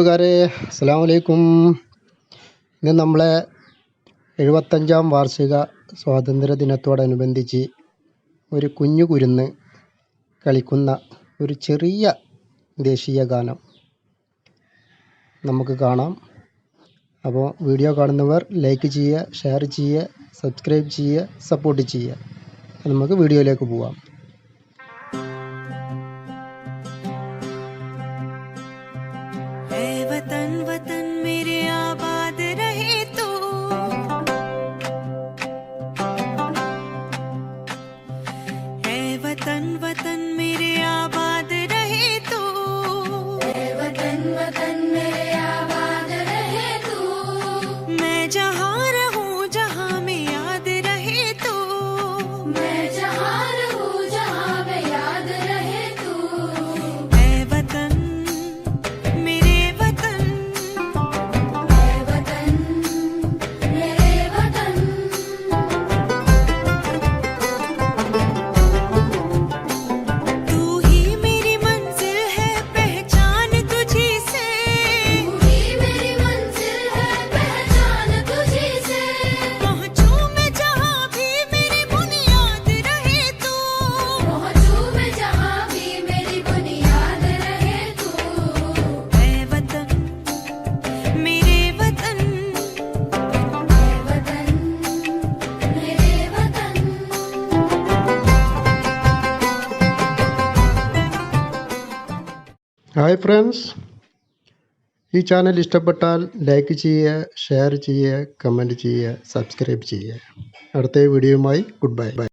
കൂട്ടുകാരെ അസ്സാം ഇന്ന് നമ്മളെ എഴുപത്തഞ്ചാം വാർഷിക സ്വാതന്ത്ര്യ ദിനത്തോടനുബന്ധിച്ച് ഒരു കുഞ്ഞു കുരുന്ന് കളിക്കുന്ന ഒരു ചെറിയ ദേശീയ ഗാനം നമുക്ക് കാണാം. അപ്പോൾ വീഡിയോ കാണുന്നവർ ലൈക്ക് ചെയ്യുക ഷെയർ ചെയ്യുക സബ്സ്ക്രൈബ് ചെയ്യുക സപ്പോർട്ട് ചെയ്യുക. നമുക്ക് വീഡിയോയിലേക്ക് പോവാം. वतन वतन मेरे आबाद रहे तू। ऐ वतन वतन ഹായ് ഫ്രണ്ട്സ് ഈ ചാനൽ ഇഷ്ടപ്പെട്ടാൽ ലൈക്ക് ചെയ്യുക ഷെയർ ചെയ്യുക കമന്റ് ചെയ്യുക സബ്സ്ക്രൈബ് ചെയ്യുക. അടുത്ത വീഡിയോയുമായി ഗുഡ് ബൈ ബൈ